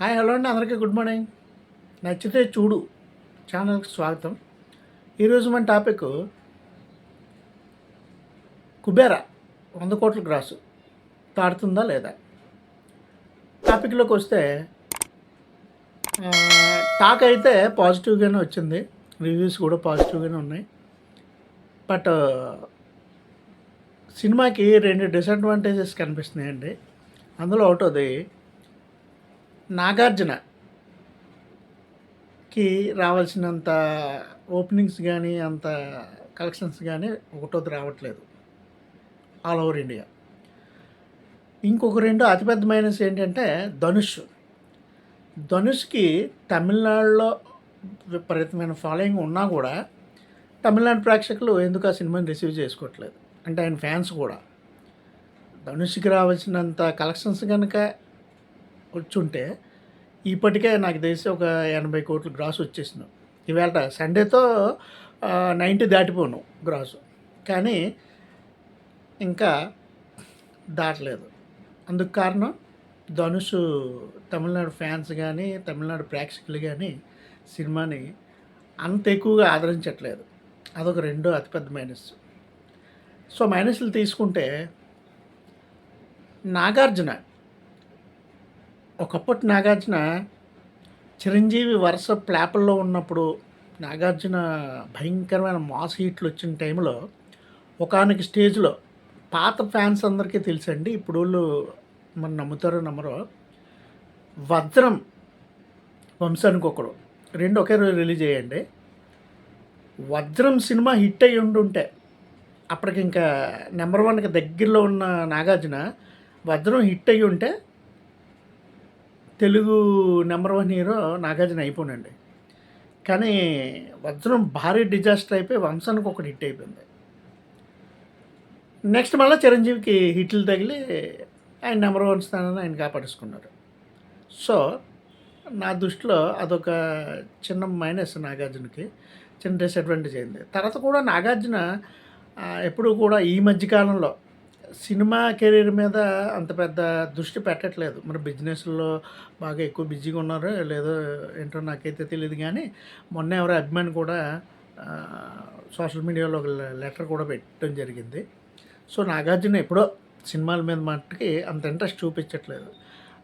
Hi hello అండి. అందరికీ good morning. నచ్చితే చూడు. ఛానల్కి స్వాగతం. ఈరోజు మన టాపిక్ కుబేరా వంద కోట్ల గ్రాసు. తాడుతుందా లేదా? టాపిక్లోకి వస్తే టాక్ అయితే పాజిటివ్గానే వచ్చింది. రివ్యూస్ కూడా పాజిటివ్గానే ఉన్నాయి. బట్ సినిమాకి రెండు డిసడ్వాంటేజెస్ కనిపిస్తున్నాయండి. అందులో ఒకటోది నాగార్జునకి రావాల్సినంత ఓపెనింగ్స్ కానీ అంత కలెక్షన్స్ కానీ ఒకటోది రావట్లేదు. ఆల్ ఓవర్ ఇండియా ఇంకొక రెండు అతిపెద్ద మైనస్ ఏంటంటే ధనుష్. ధనుష్కి తమిళనాడులో విపరీతమైన ఫాలోయింగ్ ఉన్నా కూడా తమిళనాడు ప్రేక్షకులు ఎందుకు ఆ సినిమాని రిసీవ్ చేసుకోవట్లేదు? అంటే ఆయన ఫ్యాన్స్ కూడా. ధనుష్కి రావాల్సినంత కలెక్షన్స్ కనుక వచ్చుంటే ఇప్పటికే నాకు తెలిసి ఒక ఎనభై కోట్లు గ్రాస్ వచ్చేసింది. ఇవాళ సండేతో నైంటీ దాటిపోను గ్రాసు. కానీ ఇంకా దాటలేదు. అందుకు కారణం ధనుష్ తమిళనాడు ఫ్యాన్స్ కానీ తమిళనాడు ప్రేక్షకులు కానీ సినిమాని అంత ఎక్కువగా ఆదరించట్లేదు. అదొక రెండో అతిపెద్ద మైనస్. సో మైనస్లు తీసుకుంటే నాగార్జున ఒకప్పటి నాగార్జున చిరంజీవి వరుస ప్లాపుల్లో ఉన్నప్పుడు నాగార్జున భయంకరమైన మాస్ హీట్లు వచ్చిన టైంలో ఒకనొక స్టేజ్లో పాత ఫ్యాన్స్ అందరికీ తెలుసండి ఇప్పుడు వాళ్ళు మన నమ్ముతారో నమ్మరో. వజ్రం వంశానికి ఒకడు రెండు ఒకే రోజు రిలీజ్ అయ్యండి వజ్రం సినిమా హిట్ అయ్యి ఉండుంటే అప్పటికి ఇంకా నెంబర్ వన్కి దగ్గరలో ఉన్న నాగార్జున వజ్రం హిట్ అయ్యి ఉంటే Telugu number one hero Nagarjuna అయిపోనండి. కానీ వజ్రం భారీ డిజాస్టర్ అయిపోయి వంశానికి ఒకటి హిట్ అయిపోయింది. నెక్స్ట్ మళ్ళీ చిరంజీవికి హిట్లు తగిలి ఆయన నెంబర్ వన్ స్థానాన్ని ఆయన కాపాడేసుకున్నారు. సో నా దృష్టిలో అదొక చిన్న మైనస్ నాగార్జునకి చిన్న డిసడ్వాంటేజ్ అయింది. తర్వాత కూడా నాగార్జున ఎప్పుడు కూడా ఈ మధ్యకాలంలో సినిమా కెరీర్ మీద అంత పెద్ద దృష్టి పెట్టట్లేదు. మరి బిజినెస్లో బాగా ఎక్కువ బిజీగా ఉన్నారో లేదో ఏంటో నాకైతే తెలియదు కానీ మొన్న ఎవరో అభిమాని కూడా సోషల్ మీడియాలో ఒక లెటర్ కూడా పెట్టడం జరిగింది. సో నాగార్జున ఎప్పుడో సినిమాల మీద మట్టుకి అంత ఇంట్రెస్ట్ చూపించట్లేదు.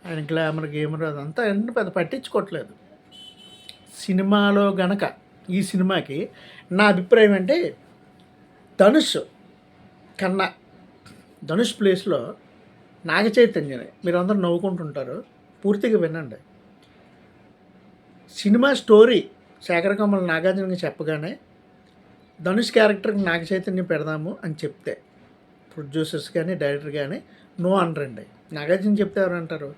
ఆయన గ్లామర్ గేమర్ అదంతా ఏంటంటే పెద్ద పట్టించుకోవట్లేదు. సినిమాలో గనక ఈ సినిమాకి నా అభిప్రాయం అంటే ధనుష్ కన్నా ధనుష్ ప్లేస్లో నాగ చైతన్యని. మీరు నవ్వుకుంటుంటారు. పూర్తిగా వినండి. సినిమా స్టోరీ శేఖరకమల నాగార్జునకి చెప్పగానే ధనుష్ క్యారెక్టర్కి నాగ చైతన్యం పెడదాము అని చెప్తే ప్రొడ్యూసర్స్ కానీ డైరెక్టర్ కానీ నో అనరండి. నాగార్జున చెప్తే ఎవరంటారు?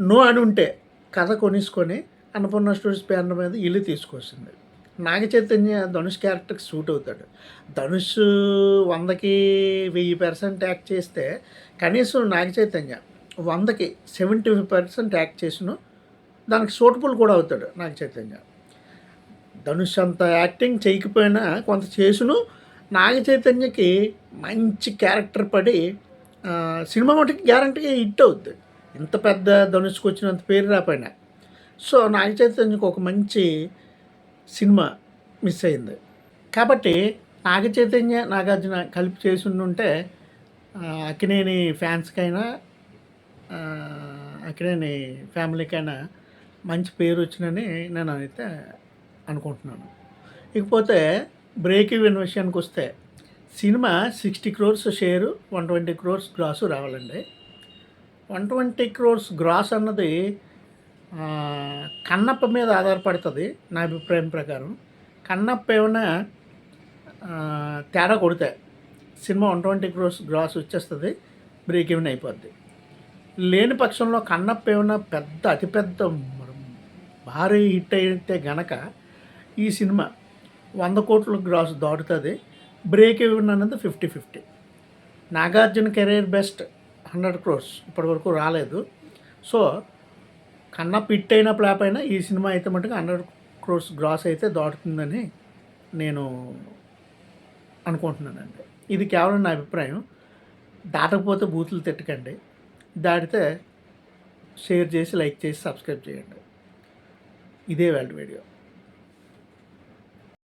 నో అని ఉంటే కథ కొనేసుకొని అన్నపూర్ణ స్టోరీస్ బ్యానర్ మీద ఇల్లు తీసుకొస్తుంది. నాగ చైతన్య ధనుష్ క్యారెక్టర్కి సూట్ అవుతాడు. ధనుష్ వందకి వెయ్యి పర్సెంట్ యాక్ట్ చేస్తే కనీసం నాగ చైతన్య వందకి సెవెంటీ ఫైవ్ పర్సెంట్ యాక్ట్ చేసిన దానికి సూటబుల్ కూడా అవుతాడు నాగ చైతన్య. ధనుష్ అంత యాక్టింగ్ చేయకపోయినా కొంత చేసును నాగ చైతన్యకి మంచి క్యారెక్టర్ పడి సినిమా మటుకి గ్యారంటీగా హిట్ అవుద్ది. ఇంత పెద్ద ధనుష్కి వచ్చినంత పేరు రాపోయినా సో నాగ చైతన్యకి ఒక మంచి సినిమా మిస్ అయింది. కాబట్టి నాగ చైతన్య నాగార్జున కలిపి చేసి ఉంటే అక్కినేని ఫ్యాన్స్కైనా అక్కినేని ఫ్యామిలీకైనా మంచి పేరు వచ్చినని నేను అయితే అనుకుంటున్నాను. ఇకపోతే బ్రేక్ ఈవెన్ విషయానికి వస్తే cinema sixty crores share one twenty crores gross రావాలండి. వన్ ట్వంటీ క్రోర్స్ గ్రాస్ అన్నది కన్నప్ప మీద ఆధారపడుతుంది నా అభిప్రాయం ప్రకారం. కన్నప్ప ఏమైనా తేడా కొడితే cinema one twenty crores gross వచ్చేస్తుంది బ్రేక్ ఈవెన్ అయిపోద్ది. లేని పక్షంలో కన్నప్ప ఏమైనా పెద్ద అతిపెద్ద భారీ హిట్ అయితే గనక ఈ సినిమా వంద కోట్ల గ్రాస్ దాటుతుంది బ్రేక్ ఈవెన్ అన్నది fifty fifty Nagarjuna career best hundred crores ఇప్పటివరకు రాలేదు. సో కన్నా పిట్ అయిన ఫ్లాప్ అయినా ఈ సినిమా అయితే మటుకు హండ్రెడ్ క్రోర్స్ గ్రాస్ అయితే దాటుతుందని నేను అనుకుంటున్నానండి. ఇది కేవలం నా అభిప్రాయం. దాటకపోతే బూతులు తిట్టకండి. దాటితే షేర్ చేసి లైక్ చేసి సబ్స్క్రైబ్ చేయండి. ఇదే వాళ్ళ వీడియో